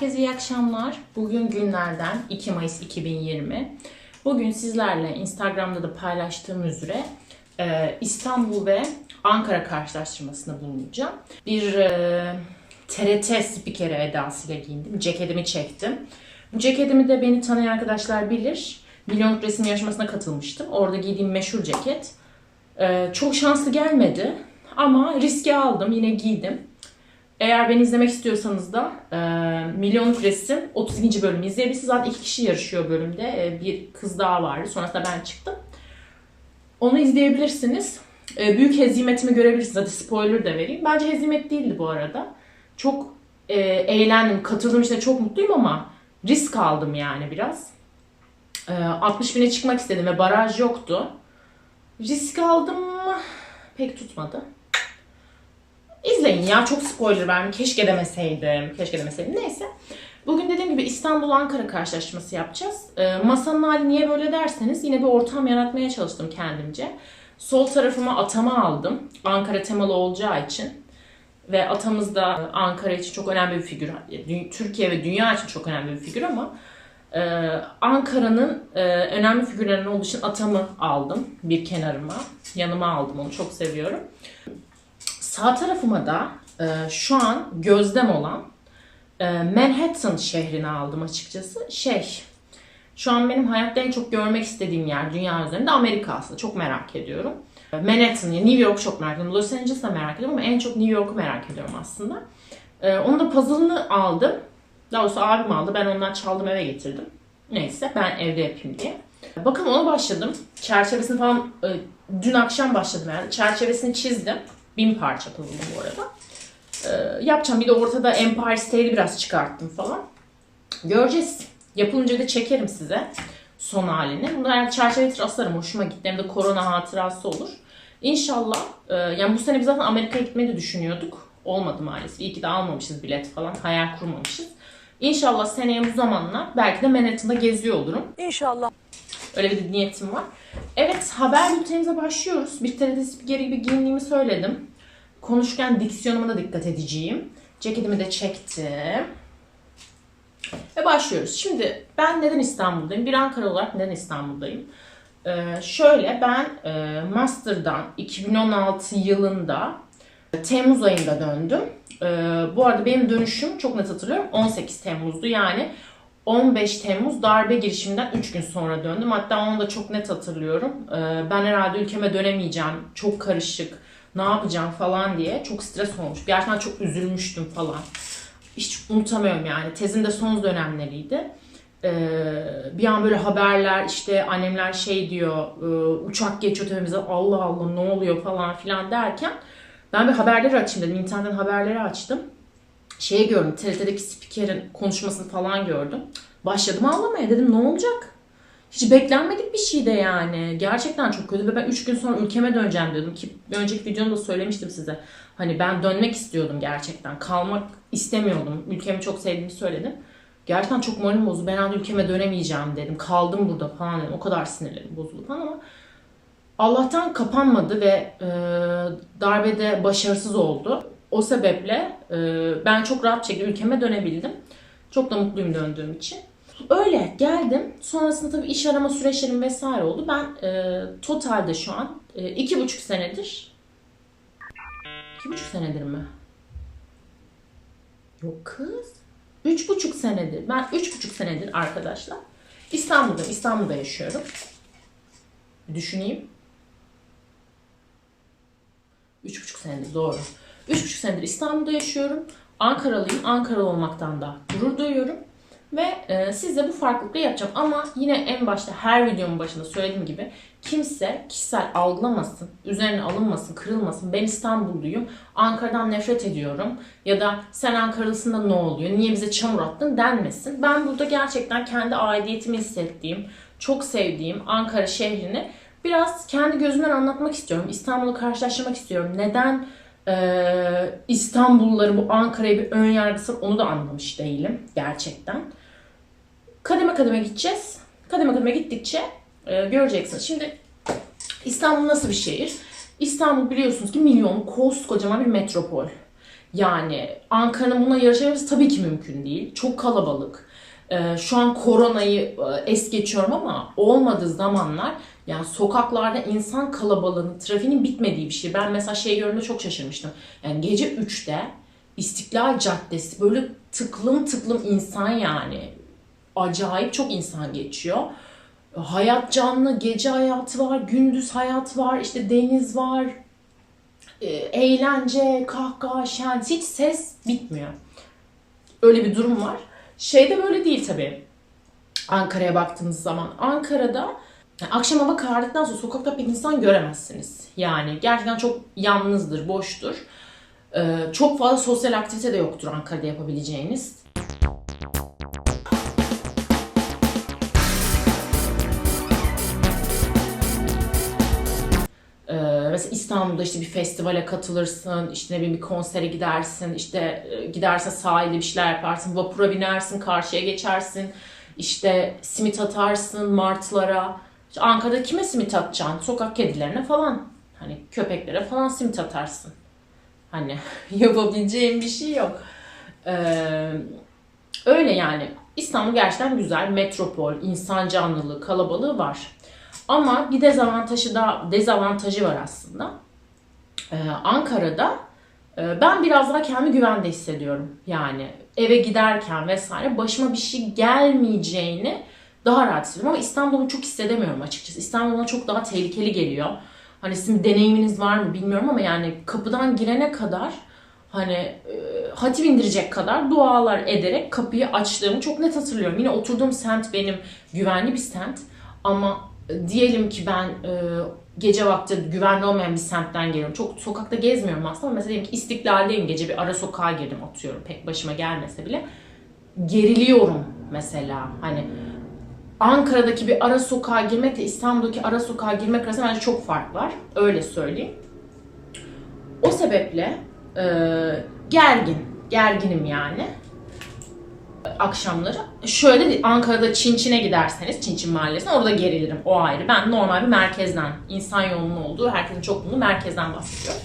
Herkese iyi akşamlar. Bugün günlerden 2 Mayıs 2020. Bugün sizlerle Instagram'da da paylaştığım üzere e, İstanbul ve Ankara karşılaştırmasında bulunacağım. Bir e, TRT spikeri edasıyla giyindim. Ceketimi çektim. Bu ceketimi de beni tanıyan arkadaşlar bilir. Milyonluk resim yarışmasına katılmıştım. Orada giydiğim meşhur ceket. E, çok şanslı gelmedi ama riski aldım. Yine giydim. Eğer beni izlemek istiyorsanız da e, Milyonluk Resim 32. bölümü izleyebilirsiniz. Zaten iki kişi yarışıyor bölümde. E, bir kız daha vardı. Sonrasında ben çıktım. Onu izleyebilirsiniz. E, büyük hezimetimi görebilirsiniz. Hadi spoiler da vereyim. Bence hezimet değildi bu arada. Çok e, eğlendim. Katıldığım için çok mutluyum ama risk aldım yani biraz. E, 60 bine çıkmak istedim ve baraj yoktu. Risk aldım pek tutmadı. İzleyin ya çok spoiler verdim. Keşke demeseydim. Keşke demeseydim. Neyse. Bugün dediğim gibi İstanbul-Ankara karşılaştırması yapacağız. Ee, masanın hali niye böyle derseniz yine bir ortam yaratmaya çalıştım kendimce. Sol tarafıma atama aldım. Ankara temalı olacağı için. Ve atamız da Ankara için çok önemli bir figür. Türkiye ve dünya için çok önemli bir figür ama e, Ankara'nın e, önemli figürlerinden olduğu için atamı aldım bir kenarıma. Yanıma aldım onu çok seviyorum. Sağ tarafıma da e, şu an gözlem olan e, Manhattan şehrini aldım açıkçası. Şey, şu an benim hayatta en çok görmek istediğim yer dünya üzerinde Amerika aslında. Çok merak ediyorum. E, Manhattan, New York çok merak ediyorum. Los Angeles'ı da merak ediyorum ama en çok New York'u merak ediyorum aslında. E, onun da puzzle'ını aldım. Daha doğrusu abim aldı. Ben ondan çaldım eve getirdim. Neyse ben evde yapayım diye. Bakın ona başladım. Çerçevesini falan e, dün akşam başladım yani. Çerçevesini çizdim. Bin parça puzzle bu arada. Ee, yapacağım. Bir de ortada Empire State'i biraz çıkarttım falan. Göreceğiz. Yapılınca da çekerim size son halini. Bunu eğer çerçeve aslarım. Hoşuma gitti. Hem de korona hatırası olur. İnşallah. e, yani bu sene biz zaten Amerika'ya gitmeyi de düşünüyorduk. Olmadı maalesef. İyi ki de almamışız bilet falan. Hayal kurmamışız. İnşallah seneye bu zamanlar belki de Manhattan'da geziyor olurum. İnşallah. Öyle bir niyetim var. Evet haber bültenimize başlıyoruz. Bir TRT spikeri gibi giyindiğimi söyledim. Konuşurken diksiyonuma da dikkat edeceğim. Ceketimi de çektim. Ve başlıyoruz. Şimdi ben neden İstanbul'dayım? Bir Ankara olarak neden İstanbul'dayım? Ee, şöyle ben e, Master'dan 2016 yılında e, Temmuz ayında döndüm. Ee, bu arada benim dönüşüm çok net hatırlıyorum 18 Temmuz'du yani 15 Temmuz darbe girişiminden 3 gün sonra döndüm. Hatta onu da çok net hatırlıyorum. Ee, ben herhalde ülkeme dönemeyeceğim. Çok karışık. Ne yapacağım falan diye. Çok stres olmuş. Gerçekten çok üzülmüştüm falan. Hiç unutamıyorum yani. Tezin de son dönemleriydi. Ee, bir an böyle haberler işte annemler şey diyor e, uçak geçiyor tepemize Allah Allah ne oluyor falan filan derken ben bir haberleri açayım dedim. İnternetten haberleri açtım şeyi gördüm. TRT'deki spikerin konuşmasını falan gördüm. Başladım ağlamaya. Dedim ne olacak? Hiç beklenmedik bir şey de yani. Gerçekten çok kötü ve ben 3 gün sonra ülkeme döneceğim diyordum ki önceki videomda söylemiştim size. Hani ben dönmek istiyordum gerçekten. Kalmak istemiyordum. Ülkemi çok sevdiğimi söyledim. Gerçekten çok moralim bozuldu. Ben herhalde ülkeme dönemeyeceğim dedim. Kaldım burada falan dedim. O kadar sinirlerim bozuldu falan ama Allah'tan kapanmadı ve e, darbede başarısız oldu. O sebeple e, ben çok rahat şekilde ülkeme dönebildim. Çok da mutluyum döndüğüm için. Öyle geldim. Sonrasında tabii iş arama süreçlerim vesaire oldu. Ben e, totalde şu an e, iki buçuk senedir iki buçuk senedir mi? Yok kız. Üç buçuk senedir. Ben üç buçuk senedir arkadaşlar. İstanbul'da, İstanbul'da yaşıyorum. Düşüneyim. Üç buçuk senedir doğru. Üç buçuk senedir İstanbul'da yaşıyorum. Ankaralıyım. Ankaralı olmaktan da gurur duyuyorum. Ve e, sizle bu farklılıkla yapacağım. Ama yine en başta her videomun başında söylediğim gibi kimse kişisel algılamasın, üzerine alınmasın, kırılmasın. Ben İstanbulluyum, Ankara'dan nefret ediyorum. Ya da sen Ankaralısın da ne oluyor, niye bize çamur attın denmesin. Ben burada gerçekten kendi aidiyetimi hissettiğim, çok sevdiğim Ankara şehrini biraz kendi gözümden anlatmak istiyorum. İstanbul'u karşılaştırmak istiyorum. Neden ee, İstanbulluların bu Ankara'ya bir ön yargısı onu da anlamış değilim gerçekten. Kademe kademe gideceğiz. Kademe kademe gittikçe e, göreceksiniz. Şimdi İstanbul nasıl bir şehir? İstanbul biliyorsunuz ki milyon koskocaman bir metropol. Yani Ankara'nın buna yarışabilmesi tabii ki mümkün değil. Çok kalabalık. Ee, şu an koronayı e, es geçiyorum ama olmadığı zamanlar yani sokaklarda insan kalabalığının, trafiğinin bitmediği bir şey. Ben mesela şey gördüğümde çok şaşırmıştım. Yani gece 3'te İstiklal Caddesi böyle tıklım tıklım insan yani. Acayip çok insan geçiyor. Hayat canlı, gece hayatı var, gündüz hayat var, işte deniz var, e, eğlence, kahkaha, şen, hiç ses bitmiyor. Öyle bir durum var. Şeyde böyle değil tabii. Ankara'ya baktığınız zaman. Ankara'da akşam hava karardıktan sonra sokakta pek insan göremezsiniz. Yani gerçekten çok yalnızdır, boştur. Ee, çok fazla sosyal aktivite de yoktur Ankara'da yapabileceğiniz. Ee, mesela İstanbul'da işte bir festivale katılırsın, işte ne bileyim bir konsere gidersin, işte e, gidersen sahilde bir şeyler yaparsın, vapura binersin, karşıya geçersin, işte simit atarsın martılara. Ankara'da kime simit atacaksın? Sokak kedilerine falan. Hani köpeklere falan simit atarsın. Hani yapabileceğin bir şey yok. Ee, öyle yani. İstanbul gerçekten güzel. Metropol, insan canlılığı, kalabalığı var. Ama bir dezavantajı da dezavantajı var aslında. Ee, Ankara'da e, ben biraz daha kendimi güvende hissediyorum. Yani eve giderken vesaire başıma bir şey gelmeyeceğini daha rahat hissediyorum. Ama İstanbul'u çok hissedemiyorum açıkçası. İstanbul bana çok daha tehlikeli geliyor. Hani sizin deneyiminiz var mı bilmiyorum ama yani kapıdan girene kadar hani e, hatim indirecek kadar dualar ederek kapıyı açtığımı çok net hatırlıyorum. Yine oturduğum semt benim güvenli bir semt ama diyelim ki ben e, gece vakti güvenli olmayan bir semtten geliyorum. Çok sokakta gezmiyorum aslında ama mesela diyelim ki İstiklal'deyim gece bir ara sokağa girdim atıyorum pek başıma gelmese bile. Geriliyorum mesela hani Ankara'daki bir ara sokağa girmekle İstanbul'daki ara sokağa girmek arasında bence çok fark var. Öyle söyleyeyim. O sebeple e, gergin, gerginim yani akşamları. Şöyle Ankara'da Çinçin'e giderseniz, Çinçin Mahallesi'ne orada gerilirim. O ayrı. Ben normal bir merkezden, insan yoğunluğu olduğu, herkesin çokluğunu merkezden bahsediyorum.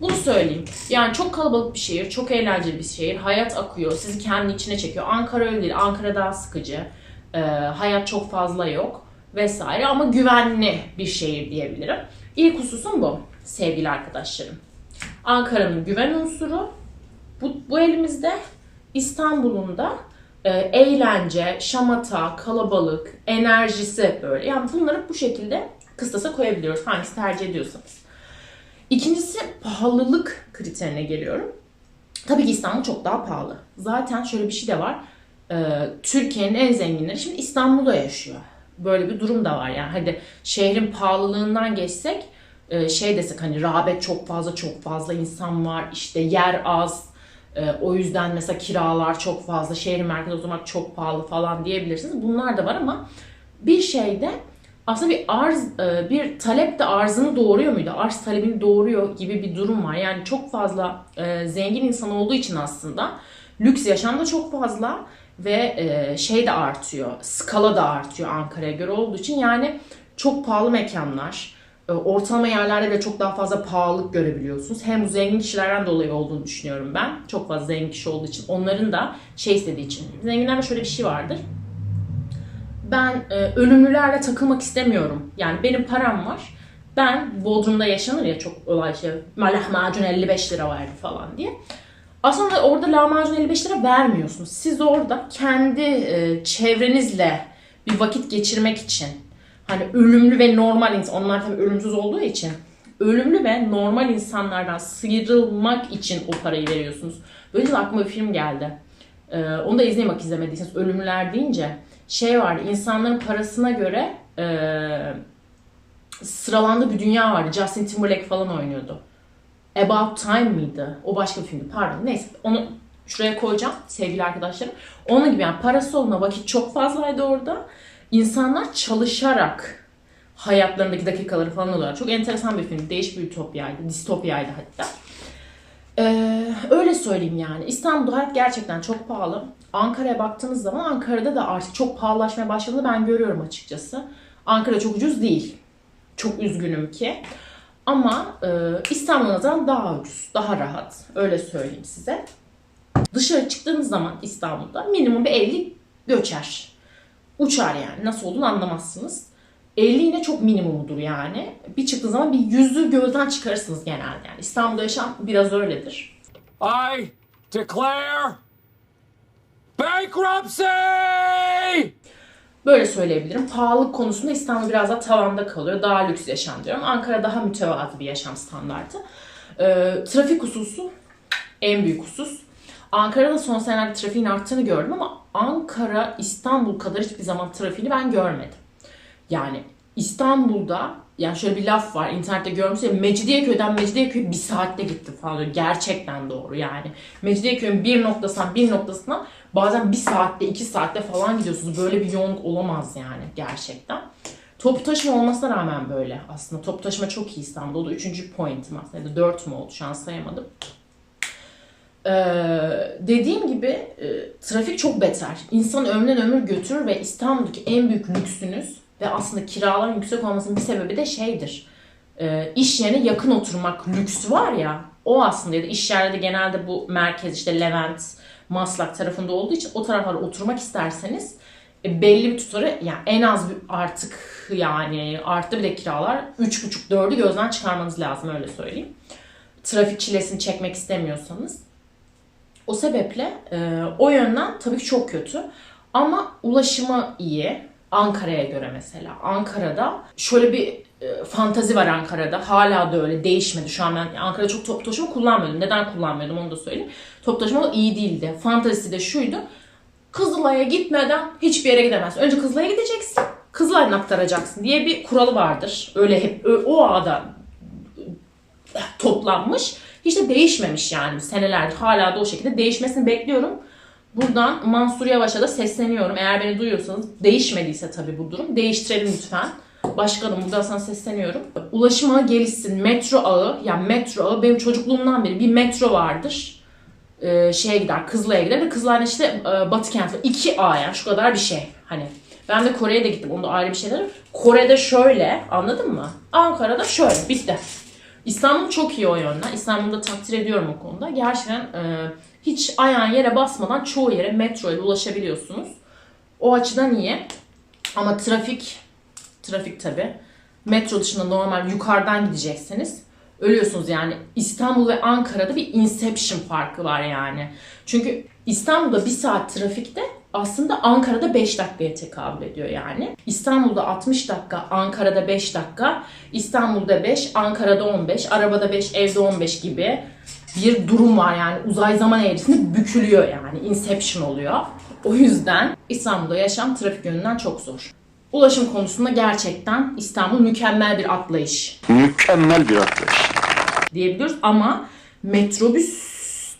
Bunu söyleyeyim. Yani çok kalabalık bir şehir, çok eğlenceli bir şehir. Hayat akıyor, sizi kendi içine çekiyor. Ankara öyle değil. Ankara daha sıkıcı. Ee, hayat çok fazla yok vesaire ama güvenli bir şehir diyebilirim. İlk hususum bu sevgili arkadaşlarım. Ankara'nın güven unsuru bu, bu elimizde. İstanbul'un da e, eğlence, şamata, kalabalık, enerjisi böyle. Yani bunları bu şekilde kıstasa koyabiliyoruz. Hangisi tercih ediyorsanız. İkincisi pahalılık kriterine geliyorum. Tabii ki İstanbul çok daha pahalı. Zaten şöyle bir şey de var. Ee, Türkiye'nin en zenginleri şimdi İstanbul'da yaşıyor. Böyle bir durum da var yani. Hadi şehrin pahalılığından geçsek e, şey desek hani rağbet çok fazla çok fazla insan var işte yer az e, o yüzden mesela kiralar çok fazla şehir merkezi oturmak çok pahalı falan diyebilirsiniz. Bunlar da var ama bir şeyde aslında bir arz e, bir talep de arzını doğuruyor muydu? Arz talebini doğuruyor gibi bir durum var. Yani çok fazla zengin insan olduğu için aslında lüks yaşam da çok fazla ve e, şey de artıyor, skala da artıyor Ankara'ya göre olduğu için yani çok pahalı mekanlar, e, ortalama yerlerde de çok daha fazla pahalılık görebiliyorsunuz. Hem bu zengin kişilerden dolayı olduğunu düşünüyorum ben. Çok fazla zengin kişi olduğu için, onların da şey istediği için. Zenginlerde şöyle bir şey vardır. Ben e, ölümlülerle takılmak istemiyorum. Yani benim param var. Ben Bodrum'da yaşanır ya çok olay şey. Lahmacun 55 lira verdi falan diye. Aslında orada lahmacun 55 lira vermiyorsunuz. Siz orada kendi e, çevrenizle bir vakit geçirmek için hani ölümlü ve normal insan onlar tabii ölümsüz olduğu için ölümlü ve normal insanlardan sıyrılmak için o parayı veriyorsunuz. Böylece aklıma bir film geldi. Ee, onu da izleyin bak izlemediyseniz. Ölümlüler deyince şey vardı insanların parasına göre e, sıralandığı bir dünya vardı. Justin Timberlake falan oynuyordu. About Time mıydı? O başka bir filmdi. Pardon. Neyse. Onu şuraya koyacağım sevgili arkadaşlarım. Onun gibi yani parası olma vakit çok fazlaydı orada. İnsanlar çalışarak hayatlarındaki dakikaları falan alıyorlar. Çok enteresan bir film. Değişik bir ütopyaydı. Distopyaydı hatta. Ee, öyle söyleyeyim yani. İstanbul'da hayat gerçekten çok pahalı. Ankara'ya baktığınız zaman Ankara'da da artık çok pahalılaşmaya başladığını ben görüyorum açıkçası. Ankara çok ucuz değil. Çok üzgünüm ki. Ama e, İstanbul'a daha ucuz, daha rahat. Öyle söyleyeyim size. Dışarı çıktığınız zaman İstanbul'da minimum bir 50 göçer. Uçar yani. Nasıl olduğunu anlamazsınız. 50 yine çok minimumudur yani. Bir çıktığınız zaman bir yüzü gözden çıkarırsınız genelde. Yani İstanbul'da yaşam biraz öyledir. I declare bankruptcy! Böyle söyleyebilirim. Pahalılık konusunda İstanbul biraz daha tavanda kalıyor. Daha lüks yaşam diyorum. Ankara daha mütevazı bir yaşam standartı. Ee, trafik hususu en büyük husus. Ankara'da son senelerde trafiğin arttığını gördüm ama Ankara İstanbul kadar hiçbir zaman trafiğini ben görmedim. Yani İstanbul'da yani şöyle bir laf var internette görmüşsünüz Mecidiyeköy'den Mecidiyeköy'e bir saatte gittim falan diyor. Gerçekten doğru yani. Mecidiyeköy'ün bir noktasından bir noktasına bazen bir saatte iki saatte falan gidiyorsunuz. Böyle bir yoğunluk olamaz yani gerçekten. Toplu taşıma olmasına rağmen böyle aslında. Toplu taşıma çok iyi İstanbul'da. O da üçüncü pointim aslında. Ya da dört mü oldu şu an sayamadım. Ee, dediğim gibi e, trafik çok beter. İnsan ömründen ömür götürür ve İstanbul'daki en büyük lüksünüz ve aslında kiraların yüksek olmasının bir sebebi de şeydir. Ee, iş yerine yakın oturmak lüksü var ya o aslında ya da iş yerleri de genelde bu merkez işte Levent, Maslak tarafında olduğu için o taraflara oturmak isterseniz e, belli bir tutarı yani en az bir artık yani arttı bir de kiralar 3,5-4'ü gözden çıkarmanız lazım öyle söyleyeyim. Trafik çilesini çekmek istemiyorsanız. O sebeple e, o yönden tabii ki çok kötü. Ama ulaşımı iyi. Ankara'ya göre mesela. Ankara'da şöyle bir e, fantazi var Ankara'da. Hala da öyle değişmedi. Şu an ben Ankara'da çok toplu taşıma kullanmıyordum. Neden kullanmıyordum onu da söyleyeyim. Toplu taşıma iyi değildi. Fantazisi de şuydu. Kızılay'a gitmeden hiçbir yere gidemezsin. Önce Kızılay'a gideceksin. Kızılay'dan aktaracaksın diye bir kuralı vardır. Öyle hep o ağda toplanmış. Hiç de değişmemiş yani senelerdir. Hala da o şekilde değişmesini bekliyorum. Buradan Mansur Yavaş'a da sesleniyorum. Eğer beni duyuyorsanız değişmediyse tabii bu durum. Değiştirelim lütfen. Başkanım buradan sana sesleniyorum. Ulaşım ağı gelişsin. Metro ağı. Yani metro ağı benim çocukluğumdan beri bir metro vardır. Ee, şeye gider. Kızılay'a gider ve Kızılay'da işte e, Batı kent var. 2 A yani şu kadar bir şey. Hani ben de Kore'ye de gittim. Onda ayrı bir şeyler. Kore'de şöyle anladın mı? Ankara'da şöyle. Bitti. İstanbul çok iyi o yönden. İstanbul'da takdir ediyorum o konuda. Gerçekten e, hiç ayağın yere basmadan çoğu yere metro ile ulaşabiliyorsunuz. O açıdan iyi. Ama trafik, trafik tabi. Metro dışında normal yukarıdan gidecekseniz ölüyorsunuz yani. İstanbul ve Ankara'da bir inception farkı var yani. Çünkü İstanbul'da bir saat trafikte aslında Ankara'da 5 dakikaya tekabül ediyor yani. İstanbul'da 60 dakika, Ankara'da 5 dakika, İstanbul'da 5, Ankara'da 15, arabada 5, evde 15 gibi bir durum var yani uzay zaman eğrisinde bükülüyor yani inception oluyor. O yüzden İstanbul'da yaşam trafik yönünden çok zor. Ulaşım konusunda gerçekten İstanbul mükemmel bir atlayış Mükemmel bir atlayış. diyebiliyoruz ama metrobüs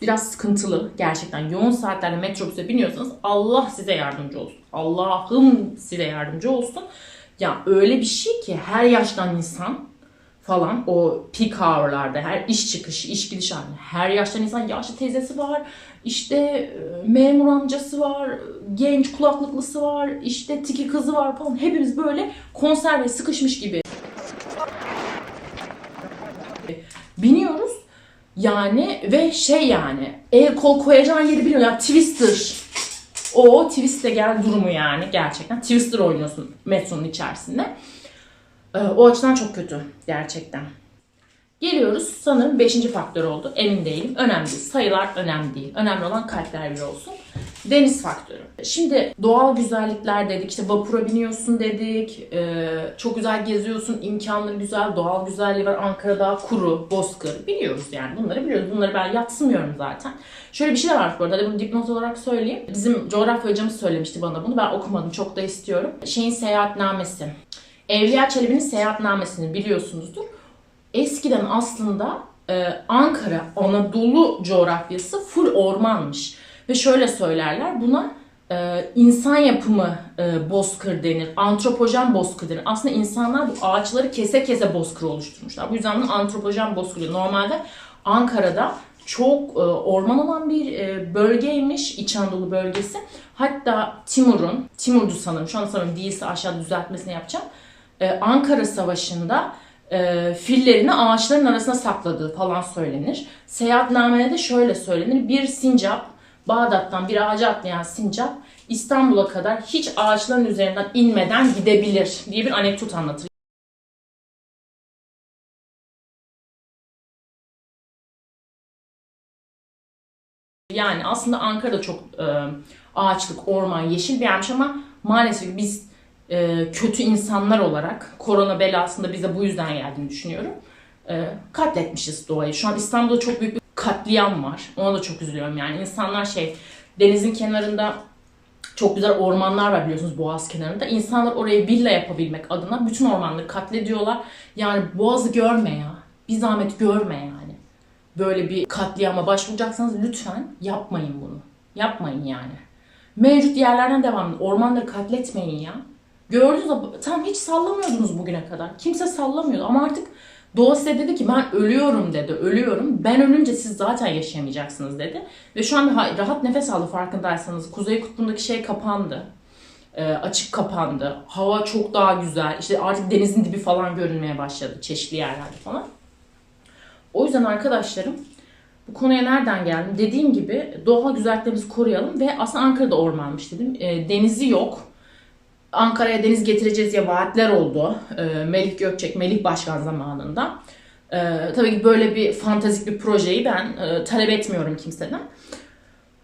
biraz sıkıntılı gerçekten. Yoğun saatlerde metrobüse biniyorsanız Allah size yardımcı olsun. Allah'ım size yardımcı olsun. Ya öyle bir şey ki her yaştan insan falan o peak hour'larda her iş çıkışı, iş gidiş halinde her yaştan insan yaşlı teyzesi var, işte e, memur amcası var, genç kulaklıklısı var, işte tiki kızı var falan. Hepimiz böyle konserve sıkışmış gibi biniyoruz. Yani ve şey yani el kol koyacağın yeri biliyor ya Twister. O Twist'e gel durumu yani gerçekten. Twister oynuyorsun metronun içerisinde. Ee, o açıdan çok kötü gerçekten. Geliyoruz sanırım 5. faktör oldu. Emin değilim. Önemli. Sayılar önemli değil. Önemli olan kalpler bir olsun. Deniz faktörü. Şimdi doğal güzellikler dedik. işte vapura biniyorsun dedik. Ee, çok güzel geziyorsun. imkanları güzel. Doğal güzelliği var. Ankara'da kuru, bozkır. Biliyoruz yani. Bunları biliyoruz. Bunları ben yatsımıyorum zaten. Şöyle bir şey de var bu arada. Bunu dipnot olarak söyleyeyim. Bizim coğrafya hocamız söylemişti bana bunu. Ben okumadım. Çok da istiyorum. Şeyin seyahatnamesi. Evliya Çelebi'nin seyahatnamesini biliyorsunuzdur. Eskiden aslında e, Ankara, Anadolu coğrafyası full ormanmış. Ve şöyle söylerler buna e, insan yapımı e, bozkır denir. Antropojen bozkır denir. Aslında insanlar bu ağaçları kese kese bozkır oluşturmuşlar. Bu yüzden bunu antropojen bozkır diyor. Normalde Ankara'da çok e, orman olan bir e, bölgeymiş İç Anadolu bölgesi. Hatta Timur'un, Timur'du sanırım şu an sanırım değilse aşağıda düzeltmesini yapacağım. E, Ankara Savaşı'nda e, fillerini ağaçların arasına sakladığı falan söylenir. Seyahatnamede de şöyle söylenir. Bir sincap, Bağdat'tan bir ağaca atlayan sincap İstanbul'a kadar hiç ağaçların üzerinden inmeden gidebilir diye bir anekdot anlatır. Yani aslında Ankara'da çok e, ağaçlık, orman, yeşil bir yermiş ama maalesef biz e, kötü insanlar olarak korona belasında bize bu yüzden geldiğini düşünüyorum. E, katletmişiz doğayı. Şu an İstanbul'da çok büyük bir katliam var. Ona da çok üzülüyorum yani. insanlar şey denizin kenarında çok güzel ormanlar var biliyorsunuz Boğaz kenarında. İnsanlar oraya villa yapabilmek adına bütün ormanları katlediyorlar. Yani Boğaz'ı görme ya. Bir zahmet görme yani böyle bir katliama başvuracaksanız lütfen yapmayın bunu. Yapmayın yani. Mevcut yerlerden devam edin. Ormanları katletmeyin ya. Gördünüz? Tam hiç sallamıyordunuz bugüne kadar. Kimse sallamıyordu ama artık Doğa size dedi ki ben ölüyorum dedi. Ölüyorum. Ben ölünce siz zaten yaşayamayacaksınız dedi. Ve şu an bir ha- rahat nefes aldı farkındaysanız. Kuzey kutbundaki şey kapandı. Ee, açık kapandı. Hava çok daha güzel. İşte artık denizin dibi falan görünmeye başladı. Çeşitli yerlerde falan. O yüzden arkadaşlarım bu konuya nereden geldim? Dediğim gibi doğal güzelliklerimizi koruyalım ve aslında Ankara'da ormanmış dedim. E, denizi yok. Ankara'ya deniz getireceğiz diye vaatler oldu. E, Melih Gökçek, Melih Başkan zamanında. E, tabii ki böyle bir fantastik bir projeyi ben e, talep etmiyorum kimseden.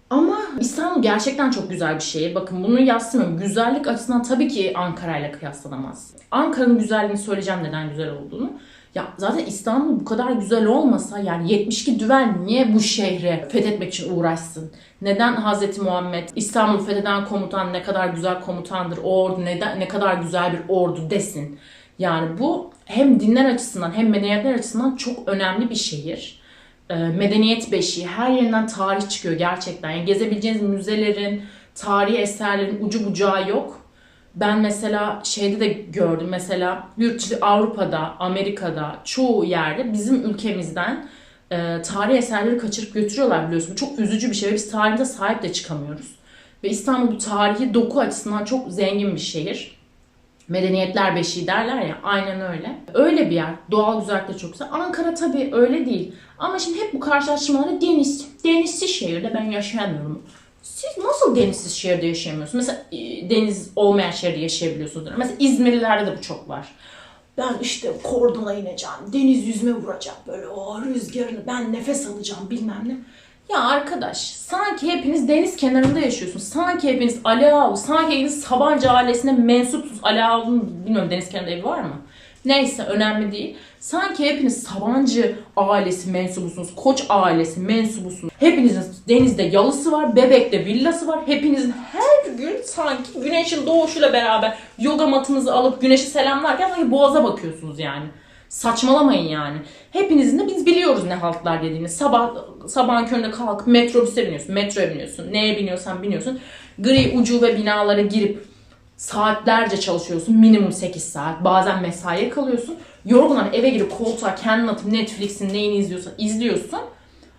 Ama İstanbul gerçekten çok güzel bir şehir. Bakın bunu yadsımıyorum. Güzellik açısından tabii ki Ankara ile kıyaslanamaz. Ankara'nın güzelliğini söyleyeceğim neden güzel olduğunu. Ya zaten İstanbul bu kadar güzel olmasa yani 72 düvel niye bu şehri fethetmek için uğraşsın? Neden Hazreti Muhammed İstanbul'u fetheden komutan ne kadar güzel komutandır, o ordu neden, ne kadar güzel bir ordu desin? Yani bu hem dinler açısından hem medeniyetler açısından çok önemli bir şehir. Ee, medeniyet beşiği her yerinden tarih çıkıyor gerçekten. Yani gezebileceğiniz müzelerin, tarihi eserlerin ucu bucağı yok. Ben mesela şeyde de gördüm mesela yurt dışı Avrupa'da, Amerika'da çoğu yerde bizim ülkemizden e, tarihi eserleri kaçırıp götürüyorlar biliyorsun. Çok üzücü bir şey ve biz tarihimize sahip de çıkamıyoruz. Ve İstanbul bu tarihi doku açısından çok zengin bir şehir. Medeniyetler beşiği derler ya aynen öyle. Öyle bir yer. Doğal güzellik de çok güzel. Ankara tabii öyle değil. Ama şimdi hep bu karşılaştırmaları deniz. Denizsiz şehirde ben yaşayamıyorum. Siz nasıl denizsiz şehirde yaşayamıyorsunuz? Mesela e, deniz olmayan şehirde yaşayabiliyorsunuz. Mesela İzmirlilerde de bu çok var. Ben işte kordona ineceğim, deniz yüzme vuracağım böyle o rüzgarını ben nefes alacağım bilmem ne. Ya arkadaş sanki hepiniz deniz kenarında yaşıyorsunuz. Sanki hepiniz Ali Ağaoğlu, sanki hepiniz Sabancı ailesine mensupsunuz. Ali Ağaoğlu'nun bilmiyorum deniz kenarında evi var mı? Neyse önemli değil. Sanki hepiniz Sabancı ailesi mensubusunuz, Koç ailesi mensubusunuz. Hepinizin denizde yalısı var, Bebek'te villası var. Hepinizin her gün sanki güneşin doğuşuyla beraber yoga matınızı alıp güneşi selamlarken sanki boğaza bakıyorsunuz yani. Saçmalamayın yani. Hepinizin de biz biliyoruz ne haltlar dediğini. Sabah sabahın köründe kalkıp metrobüse biniyorsun, metroya biniyorsun, neye biniyorsan biniyorsun. Gri ucube binalara girip saatlerce çalışıyorsun. Minimum 8 saat. Bazen mesaiye kalıyorsun. Yorgunlar eve girip koltuğa kendin atıp Netflix'in neyini izliyorsan izliyorsun.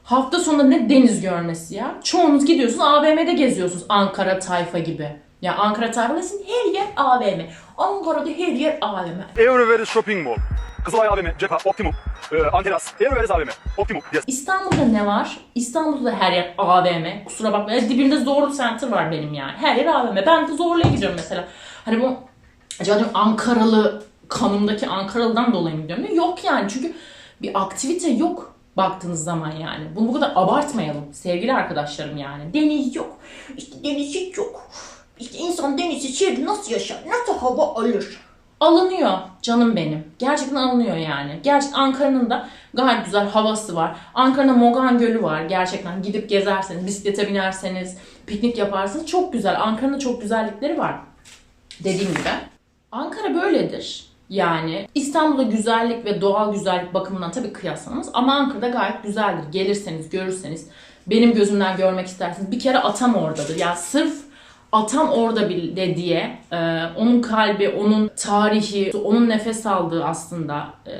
Hafta sonunda ne deniz görmesi ya. Çoğunuz gidiyorsunuz AVM'de geziyorsunuz Ankara tayfa gibi. Ya Ankara tayfa desin her yer AVM. Ankara'da her yer AVM. Everywhere is shopping mall. Kızılay AVM, Cepha, Optimum, e, Antenas, is AVM. Optimum, yes. İstanbul'da ne var? İstanbul'da da her yer AVM. Kusura bakma. Ya Dibimde Zorlu Center var benim yani. Her yer AVM. Ben de Zorlu'ya gidiyorum mesela. Hani bu acaba diyorum Ankaralı kanımdaki Ankaralı'dan dolayı mı gidiyorum? Yok yani çünkü bir aktivite yok baktığınız zaman yani. Bunu bu kadar abartmayalım sevgili arkadaşlarım yani. Deniz yok. İşte deniz hiç yok. İşte insan denizsiz şehirde nasıl yaşar? Nasıl hava alır? Alınıyor canım benim. Gerçekten alınıyor yani. Gerçekten Ankara'nın da gayet güzel havası var. Ankara'da Mogan Gölü var. Gerçekten gidip gezerseniz, bisiklete binerseniz, piknik yaparsanız çok güzel. Ankara'nın çok güzellikleri var. Dediğim gibi. Ankara böyledir. Yani İstanbul'da güzellik ve doğal güzellik bakımından tabii kıyaslanamaz ama Ankara'da gayet güzeldir. Gelirseniz, görürseniz, benim gözümden görmek isterseniz bir kere atam oradadır. Ya sırf atam orada bile diye e, onun kalbi, onun tarihi, onun nefes aldığı aslında e,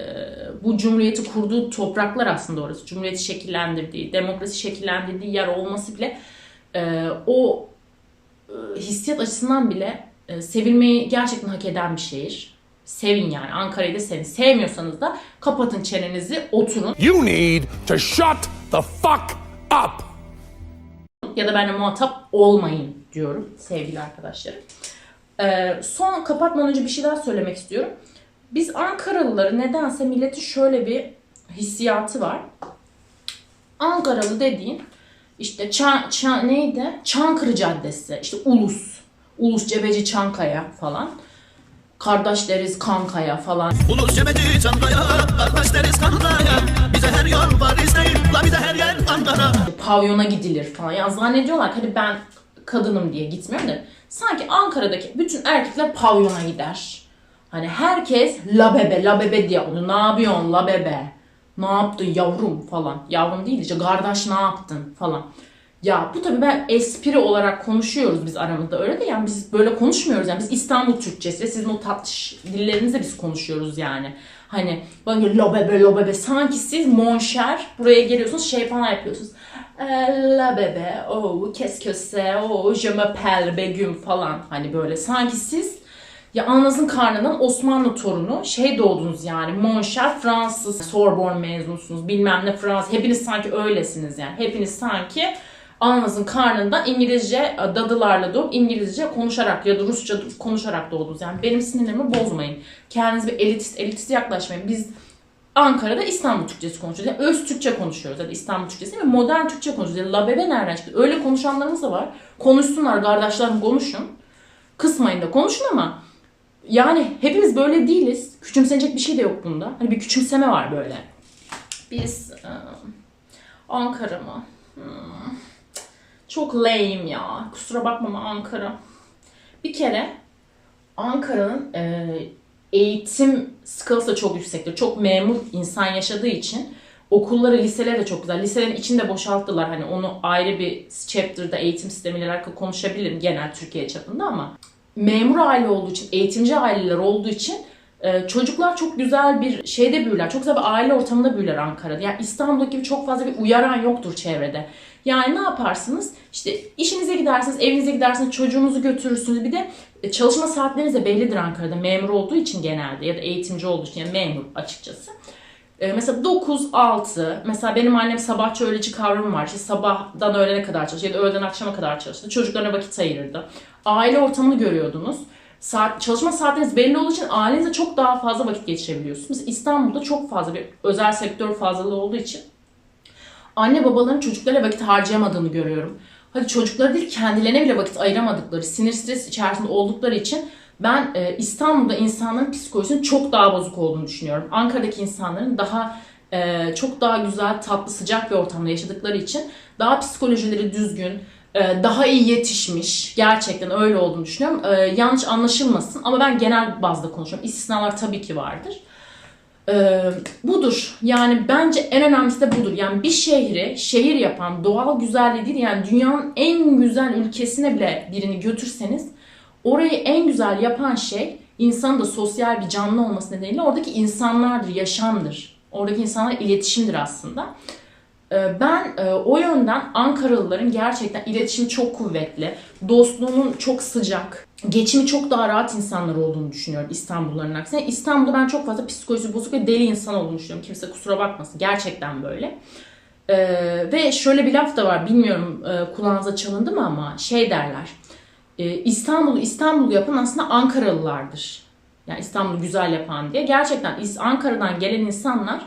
bu cumhuriyeti kurduğu topraklar aslında orası. Cumhuriyeti şekillendirdiği, demokrasi şekillendirdiği yer olması bile e, o e, hissiyat açısından bile e, sevilmeyi gerçekten hak eden bir şehir. Sevin yani Ankara'yı da sevin. Sevmiyorsanız da kapatın çenenizi oturun. You need to shut the fuck up. ya da benimle muhatap olmayın diyorum sevgili arkadaşlarım. Ee, son kapatmadan önce bir şey daha söylemek istiyorum. Biz Ankaralıları nedense milletin şöyle bir hissiyatı var. Ankaralı dediğin işte Çan, Çan- neydi? Çankırı Caddesi, işte Ulus, Ulus Cebeci Çankaya falan. Kardeş deriz Kankaya falan. Ulus cebeci Çankaya, kardeş deriz Kankaya. Bize her yol var İzmir, la bize her yer Ankara. pavyona gidilir falan. Yani zannediyorlar ki hadi ben kadınım diye gitmiyorum da sanki Ankara'daki bütün erkekler pavyona gider. Hani herkes la bebe la bebe diye onu ne yapıyorsun la bebe ne yaptın yavrum falan. Yavrum değil işte kardeş ne yaptın falan. Ya bu tabii ben espri olarak konuşuyoruz biz aramızda öyle de yani biz böyle konuşmuyoruz yani biz İstanbul Türkçesi sizin o tatlış dillerinizle biz konuşuyoruz yani. Hani böyle la bebe la bebe sanki siz monşer buraya geliyorsunuz şey falan yapıyorsunuz. "Eh, La bebe, oh, que c'est, oh, je m'appelle Begüm falan. Hani böyle sanki siz ya ananızın karnından Osmanlı torunu şey doğdunuz yani monşer Fransız Sorbonne mezunusunuz bilmem ne Fransız hepiniz sanki öylesiniz yani. Hepiniz sanki ananızın karnından İngilizce e, dadılarla doğup İngilizce konuşarak ya da Rusça konuşarak doğdunuz yani. Benim sinirlerimi bozmayın. Kendinize bir elitist elitist yaklaşmayın. Biz Ankara'da İstanbul Türkçesi konuşuyoruz. Yani öz Türkçe konuşuyoruz. Yani İstanbul Türkçesi ve modern Türkçe konuşuyoruz. Yani labebe nereden çıktı? Öyle konuşanlarımız da var. Konuşsunlar kardeşlerim konuşun. Kısmayın da konuşun ama yani hepimiz böyle değiliz. Küçümsenecek bir şey de yok bunda. Hani bir küçümseme var böyle. Biz e, Ankara mı? Hmm, Çok lame ya. Kusura bakma ama Ankara. Bir kere Ankara'nın e, eğitim skalası da çok yüksektir. Çok memur insan yaşadığı için okulları, liseleri de çok güzel. Liselerin içinde boşalttılar. Hani onu ayrı bir chapter'da eğitim sistemiyle alakalı konuşabilirim genel Türkiye çapında ama memur aile olduğu için, eğitimci aileler olduğu için e, çocuklar çok güzel bir şeyde büyürler. Çok güzel bir aile ortamında büyürler Ankara'da. Yani İstanbul'daki gibi çok fazla bir uyaran yoktur çevrede. Yani ne yaparsınız? İşte işinize gidersiniz, evinize gidersiniz, çocuğunuzu götürürsünüz. Bir de e, çalışma saatleriniz de bellidir Ankara'da. Memur olduğu için genelde ya da eğitimci olduğu için yani memur açıkçası. E, mesela 9-6, mesela benim annem sabahçı öğleci kavramı var. İşte sabahdan öğlene kadar çalıştı ya da öğleden akşama kadar çalıştı. Çocuklarına vakit ayırırdı. Aile ortamını görüyordunuz. Saat, çalışma saatleriniz belli olduğu için ailenizle çok daha fazla vakit geçirebiliyorsunuz. İstanbul'da çok fazla bir özel sektör fazlalığı olduğu için anne babaların çocuklara vakit harcayamadığını görüyorum. Hadi çocuklara değil kendilerine bile vakit ayıramadıkları, sinir stres içerisinde oldukları için ben e, İstanbul'da insanların psikolojisinin çok daha bozuk olduğunu düşünüyorum. Ankara'daki insanların daha e, çok daha güzel, tatlı, sıcak bir ortamda yaşadıkları için daha psikolojileri düzgün, daha iyi yetişmiş. Gerçekten öyle olduğunu düşünüyorum. E, yanlış anlaşılmasın ama ben genel bazda konuşuyorum. İstisnalar tabii ki vardır. Ee, budur. Yani bence en önemlisi de budur. Yani bir şehri şehir yapan doğal güzelliği değil yani dünyanın en güzel ülkesine bile birini götürseniz orayı en güzel yapan şey insanın da sosyal bir canlı olması nedeniyle oradaki insanlardır, yaşamdır. Oradaki insanlar iletişimdir aslında. Ee, Ben e, o yönden Ankaralıların gerçekten iletişimi çok kuvvetli, dostluğunun çok sıcak, geçimi çok daha rahat insanlar olduğunu düşünüyorum İstanbulluların aksine. İstanbul'da ben çok fazla psikolojisi bozuk ve deli insan olduğunu düşünüyorum. Kimse kusura bakmasın. Gerçekten böyle. Ee, ve şöyle bir laf da var. Bilmiyorum e, kulağınıza çalındı mı ama şey derler. E, İstanbul'u İstanbul yapan aslında Ankaralılardır. Yani İstanbul'u güzel yapan diye. Gerçekten Ankara'dan gelen insanlar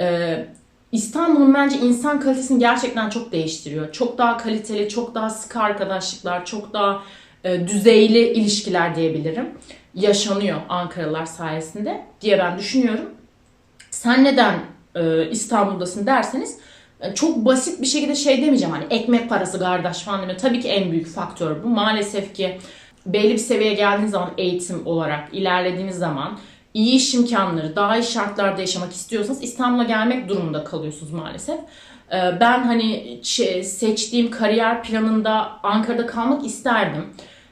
e, İstanbul'un bence insan kalitesini gerçekten çok değiştiriyor. Çok daha kaliteli, çok daha sıkı arkadaşlıklar, çok daha e, düzeyli ilişkiler diyebilirim. Yaşanıyor Ankaralılar sayesinde diye ben düşünüyorum. Sen neden e, İstanbul'dasın derseniz e, çok basit bir şekilde şey demeyeceğim hani ekmek parası kardeş falan demiyorum. Tabii ki en büyük faktör bu. Maalesef ki belli bir seviyeye geldiğiniz zaman eğitim olarak ilerlediğiniz zaman iyi iş imkanları, daha iyi şartlarda yaşamak istiyorsanız İstanbul'a gelmek durumunda kalıyorsunuz maalesef. Ee, Ben hani ç- seçtiğim kariyer planında Ankara'da kalmak isterdim.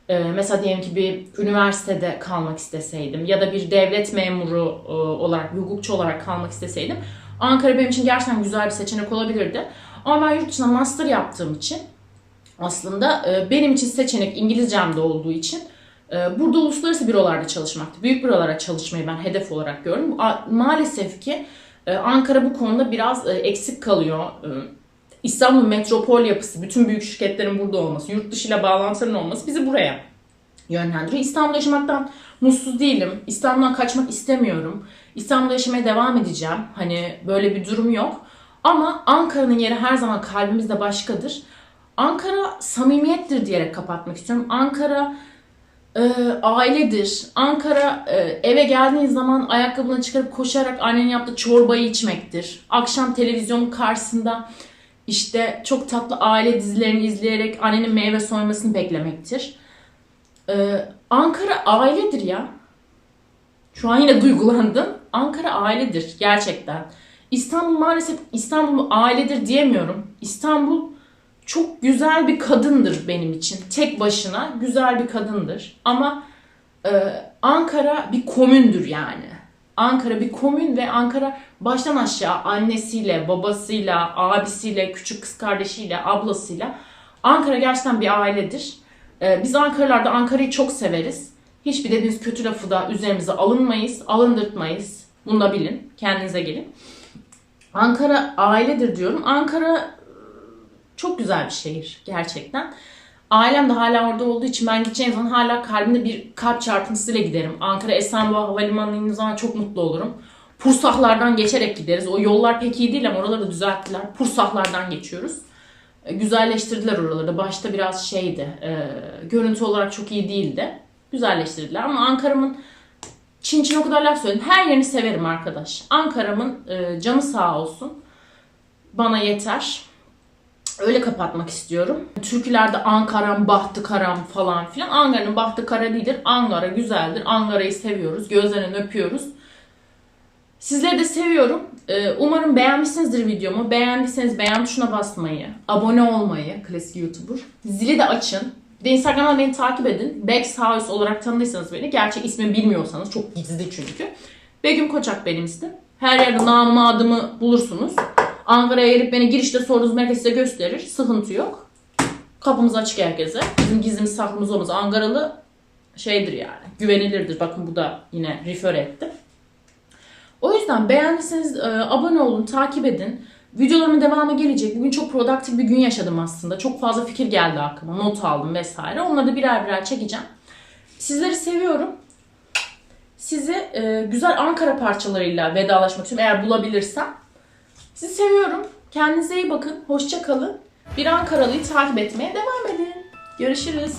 Ee, Mesela diyelim ki bir üniversitede kalmak isteseydim ya da bir devlet memuru e, olarak, hukukçu olarak kalmak isteseydim Ankara benim için gerçekten güzel bir seçenek olabilirdi. Ama ben yurt dışında master yaptığım için aslında e, benim için seçenek İngilizcem de olduğu için Burada uluslararası bürolarda çalışmaktı. Büyük bürolara çalışmayı ben hedef olarak gördüm. Maalesef ki e, Ankara bu konuda biraz e, eksik kalıyor. E, İstanbul metropol yapısı, bütün büyük şirketlerin burada olması, yurt dışıyla bağlantıların olması bizi buraya yönlendiriyor. İstanbul'da yaşamaktan mutsuz değilim. İstanbul'dan kaçmak istemiyorum. İstanbul'da yaşamaya devam edeceğim. Hani böyle bir durum yok. Ama Ankara'nın yeri her zaman kalbimizde başkadır. Ankara samimiyettir diyerek kapatmak istiyorum. Ankara e, ailedir. Ankara e, eve geldiğin zaman ayakkabını çıkarıp koşarak annenin yaptığı çorbayı içmektir. Akşam televizyonun karşısında işte çok tatlı aile dizilerini izleyerek annenin meyve soymasını beklemektir. Ee, Ankara ailedir ya. Şu an yine duygulandım. Ankara ailedir gerçekten. İstanbul maalesef İstanbul ailedir diyemiyorum. İstanbul çok güzel bir kadındır benim için. Tek başına güzel bir kadındır. Ama e, Ankara bir komündür yani. Ankara bir komün ve Ankara baştan aşağı annesiyle, babasıyla, abisiyle, küçük kız kardeşiyle, ablasıyla Ankara gerçekten bir ailedir. Ee, biz Ankaralılar da Ankara'yı çok severiz. Hiçbir dediğiniz kötü lafı da üzerimize alınmayız, alındırtmayız. Bunu da bilin, kendinize gelin. Ankara ailedir diyorum. Ankara e, çok güzel bir şehir gerçekten. Ailem de hala orada olduğu için ben gideceğim zaman hala kalbimde bir kalp çarpıntısıyla giderim. Ankara Esenboğa Havalimanı'na indiğim zaman çok mutlu olurum. Pursaklardan geçerek gideriz. O yollar pek iyi değil ama oraları düzelttiler. Pursaklardan geçiyoruz. E, Güzelleştirdiler oraları. Başta biraz şeydi. e, görüntü olarak çok iyi değildi. Güzelleştirdiler ama Ankara'mın Çin Çin o kadar laf söyledim. Her yerini severim arkadaş. Ankara'mın e, canı sağ olsun. Bana yeter. Öyle kapatmak istiyorum. Türkülerde Ankara'm, bahtı karam falan filan. Ankara'nın bahtı kara değildir. Ankara güzeldir. Ankara'yı seviyoruz. Gözlerinden öpüyoruz. Sizleri de seviyorum. Ee, Umarım beğenmişsinizdir videomu. Beğendiyseniz beğen tuşuna basmayı, abone olmayı, klasik YouTuber. Zili de açın. Bir de Instagram'dan beni takip edin. Bex House olarak tanıdıysanız beni, gerçek ismimi bilmiyorsanız, çok gizli çünkü. Begüm Koçak benim ismim. Her yerde namımı adımı bulursunuz. Ankara'ya gelip beni girişte sorduğunuz merkez size gösterir. Sıkıntı yok. Kapımız açık herkese. Bizim gizlimiz saklımız olmaz. Ankaralı şeydir yani. Güvenilirdir. Bakın bu da yine refer etti. O yüzden beğendiyseniz e, abone olun, takip edin. Videolarımın devamı gelecek. Bugün çok produktif bir gün yaşadım aslında. Çok fazla fikir geldi aklıma. Not aldım vesaire. Onları da birer birer çekeceğim. Sizleri seviyorum. Sizi e, güzel Ankara parçalarıyla vedalaşmak istiyorum. Eğer bulabilirsem. Sizi seviyorum. Kendinize iyi bakın. Hoşça kalın. Bir Ankaralı'yı takip etmeye devam edin. Görüşürüz.